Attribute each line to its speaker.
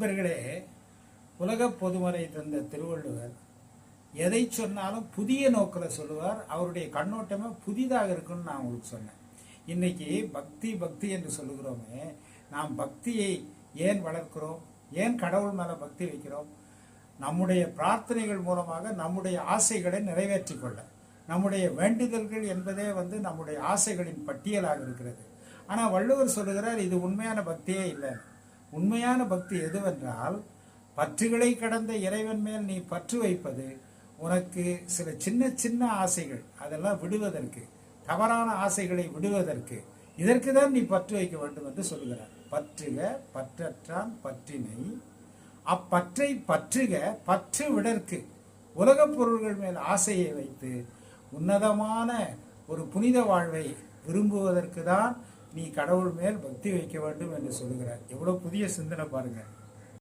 Speaker 1: நண்பர்களே உலக பொதுமறை தந்த திருவள்ளுவர் எதை சொன்னாலும் புதிய நோக்கில் சொல்லுவார். அவருடைய கண்ணோட்டமே புதிதாக இருக்குன்னு நான் உங்களுக்கு சொன்னேன். இன்னைக்கு பக்தி பக்தி என்று சொல்லுகிறோமே நாம் பக்தியை ஏன் வளர்க்கிறோம்? ஏன் கடவுள் மேலே பக்தி வைக்கிறோம்? நம்முடைய பிரார்த்தனைகள் மூலமாக நம்முடைய ஆசைகளை நிறைவேற்றி கொள்ள. நம்முடைய வேண்டுதல்கள் என்பதே வந்து நம்முடைய ஆசைகளின் பட்டியலாக இருக்கிறது. ஆனால் வள்ளுவர் சொல்லுகிறார் இது உண்மையான பக்தியே இல்லை உண்மையான பக்தி எதுவென்றால் பற்றுகளை கடந்த இறைவன் மேல் நீ பற்று வைப்பது உனக்கு சில சின்ன சின்ன ஆசைகள் அதெல்லாம் விடுவதற்கு தவறான ஆசைகளை விடுவதற்கு இதற்கு தான் நீ பற்று வைக்க வேண்டும் என்று சொல்கிறார். பற்றுக பற்றற்றான் பற்றினை. அப்பற்றை பற்றுக பற்று விடற்கு. உலகப் பொருள்கள் மேல் ஆசையை வைத்து உன்னதமான ஒரு புனித வாழ்வை விரும்புவதற்கு தான் நீ கடவுள் மேல் பக்தி வைக்க வேண்டும் என்று சொல்கிறார் எவ்வளவு புதிய சிந்தனை பாருங்கள்